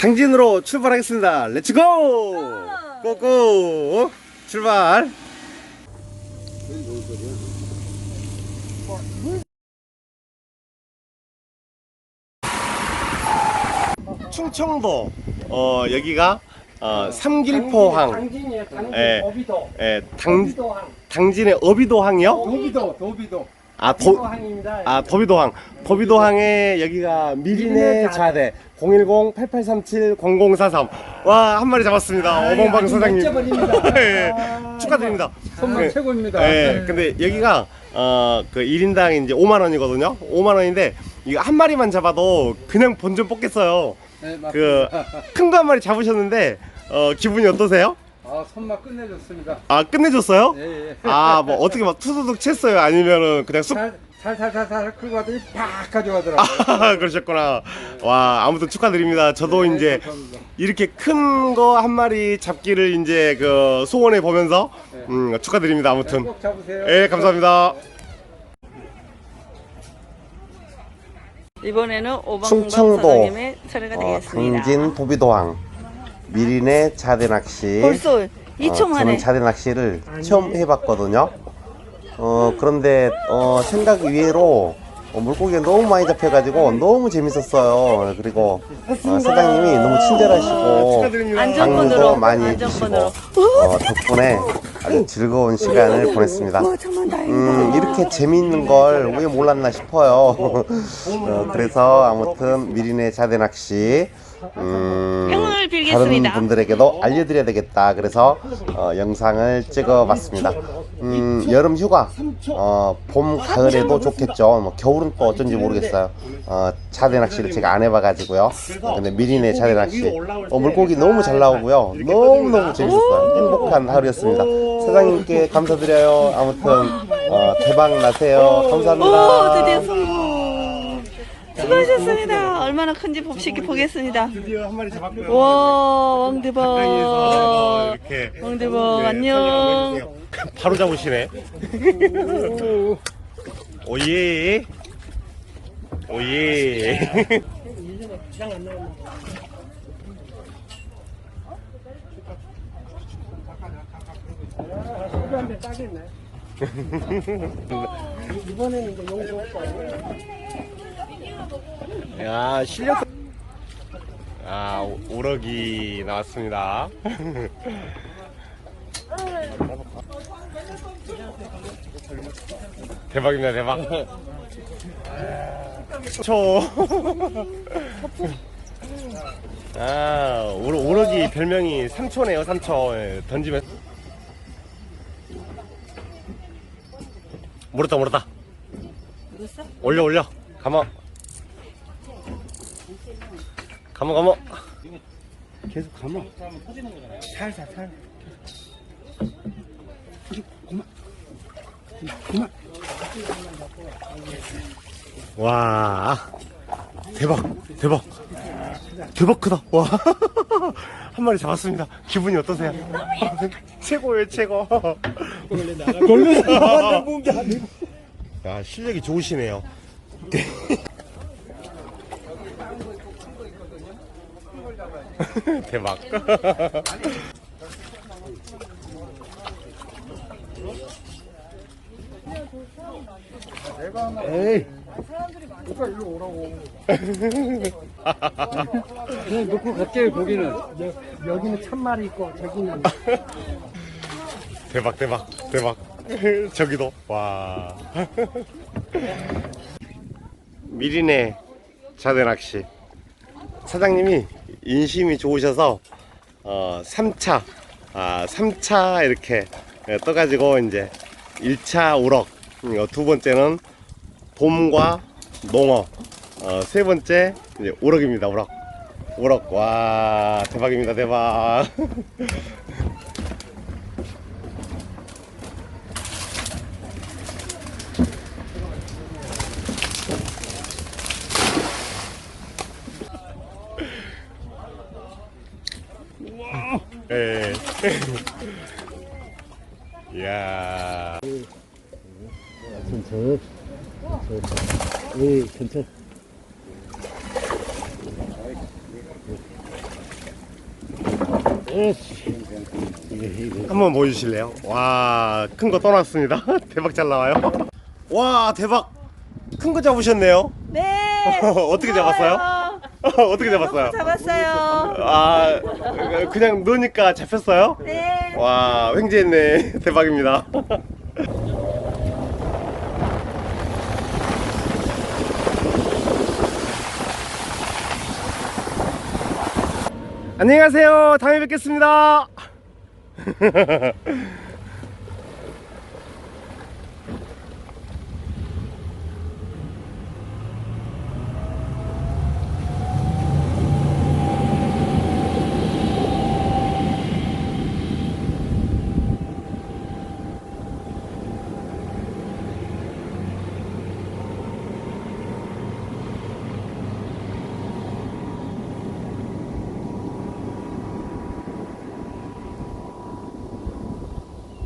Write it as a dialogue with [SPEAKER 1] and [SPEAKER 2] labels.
[SPEAKER 1] 당진으로 출발하겠습니다. 렛츠고! 고고! 출발! 충청도 어 여기가 어 삼길포항
[SPEAKER 2] 당진이에요. 당진.
[SPEAKER 1] 예.
[SPEAKER 2] 어비도.
[SPEAKER 1] 예, 당
[SPEAKER 2] 어비도항.
[SPEAKER 1] 당진의 어비도항이요?
[SPEAKER 2] 도비도. 도비도.
[SPEAKER 1] 아 도,
[SPEAKER 2] 도비도항입니다.
[SPEAKER 1] 아 도비도항. 도비도항에 여기가 미리네 자대. 010-8837-0043 와 한 마리 잡았습니다. 어벙방 사장님.
[SPEAKER 2] 멋져버립니다.
[SPEAKER 1] 예,
[SPEAKER 2] 아,
[SPEAKER 1] 축하드립니다.
[SPEAKER 2] 선물
[SPEAKER 1] 예,
[SPEAKER 2] 최고입니다.
[SPEAKER 1] 예, 근데 여기가 어 그 1인당 이제 5만 원이거든요. 5만 원인데 이거 한 마리만 잡아도 그냥 본전 뽑겠어요.
[SPEAKER 2] 네, 맞습니다.
[SPEAKER 1] 그 큰 거 한 마리 잡으셨는데 어 기분이 어떠세요?
[SPEAKER 2] 아, 손맛 끝내줬습니다.
[SPEAKER 1] 아 끝내줬어요?
[SPEAKER 2] 예, 예.
[SPEAKER 1] 아 뭐 어떻게 막 투두둑 챘어요 아니면은 그냥 쑥
[SPEAKER 2] 살, 살살살살 끌고 가더니 팍 가져가더라고요.
[SPEAKER 1] 아, 그러셨구나. 와, 아무튼 축하드립니다. 저도
[SPEAKER 2] 네,
[SPEAKER 1] 이제
[SPEAKER 2] 감사합니다.
[SPEAKER 1] 이렇게 큰 거 한 마리 잡기를 이제 그 소원해 보면서
[SPEAKER 2] 네.
[SPEAKER 1] 음, 축하드립니다. 아무튼.
[SPEAKER 2] 꼭 잡으세요.
[SPEAKER 1] 예, 감사합니다.
[SPEAKER 3] 이번에는 오방방
[SPEAKER 1] 충청도
[SPEAKER 3] 사장님의 차례가
[SPEAKER 1] 어,
[SPEAKER 3] 되겠습니다.
[SPEAKER 1] 당진 도비도항 미린의 자대 낚시.
[SPEAKER 3] 벌써
[SPEAKER 1] 어,
[SPEAKER 3] 2초 만에
[SPEAKER 1] 저는 자대 낚시를 처음 해봤거든요. 어, 그런데 어, 생각 이외로 어, 물고기가 너무 많이 잡혀가지고 너무 재밌었어요. 그리고 어, 사장님이 너무 친절하시고
[SPEAKER 3] 안전권으로
[SPEAKER 1] 방도 많이
[SPEAKER 3] 안전권으로.
[SPEAKER 1] 해주시고 어, 덕분에 아주 즐거운 시간을 보냈습니다. 음, 이렇게 재미있는 걸 왜 몰랐나 싶어요. 어, 그래서 아무튼 미리네 자대 낚시 음,
[SPEAKER 3] 행운을
[SPEAKER 1] 다른
[SPEAKER 3] 빌겠습니다.
[SPEAKER 1] 분들에게도 알려드려야 되겠다. 그래서 어, 영상을 찍어봤습니다. 음, 여름 휴가, 어, 봄 가을에도 좋겠죠. 뭐 겨울은 또 어쩐지 모르겠어요. 어, 자대 낚시를 제가 안 해봐가지고요. 어, 근데 미리네 자대 낚시, 어, 물고기 너무 잘 나오고요. 너무 너무 재밌었어요. 행복한 하루였습니다. 사장님께 감사드려요. 아무튼 어, 대박 나세요. 감사합니다.
[SPEAKER 3] 오 드디어 성공. 수고하셨습니다. 얼마나 큰지 봅시기 보겠습니다.
[SPEAKER 1] 드디어 한 마리 잡았고요.
[SPEAKER 3] 와 왕대박.
[SPEAKER 1] 이렇게
[SPEAKER 3] 왕대박
[SPEAKER 1] 네,
[SPEAKER 3] 안녕.
[SPEAKER 1] 바로 잡으시네. 오예. 오예.
[SPEAKER 2] 소주한대 따겠네. 이번에는 이제 용서 없고.
[SPEAKER 1] 야 실력. 아 오- 오럭이 나왔습니다. 대박입니다 대박. 초. 아 오르, 오럭이 별명이 삼초네요 삼초 예, 던지면 물었다 물었다. 올려 올려. 가마 가마 가마
[SPEAKER 2] 계속 가면 살살 살. 그만. 그만.
[SPEAKER 1] 와. 대박 대박. 대박 크다. 와. 한 마리 잡았습니다. 기분이 어떠세요? 최고예요 최고
[SPEAKER 2] 걸려서 나한테 본게 아니고.
[SPEAKER 1] 야 실력이 좋으시네요 대박
[SPEAKER 2] 에이. 오빠 일로 오라고. 그냥 놓고 갈게요, 거기는. 여, 여기는 참말이 있고, 저기는.
[SPEAKER 1] 대박 대박 대박. 저기도. 와. 미리네 자대 낚시. 사장님이 인심이 좋으셔서 어 3차 아 3차 이렇게 예, 떠가지고 이제 1차 우럭. 두 번째는 돔과 농어. 어, 세 번째 이제 우럭입니다 우럭. 우럭. 와 대박입니다 대박 예. 이야.
[SPEAKER 2] 저. 에이, 괜찮.
[SPEAKER 1] 한번 보여주실래요? 와, 큰 거 떠났습니다. 대박 잘 나와요. 와, 대박. 큰 거 잡으셨네요.
[SPEAKER 3] 네.
[SPEAKER 1] 어떻게 잡았어요?
[SPEAKER 3] 고마워요.
[SPEAKER 1] 어떻게 잡았어요?
[SPEAKER 3] 잡았어요.
[SPEAKER 1] 아, 그냥 노니까 잡혔어요?
[SPEAKER 3] 네.
[SPEAKER 1] 와, 횡재했네. 대박입니다. 안녕히 가세요. 다음에 뵙겠습니다.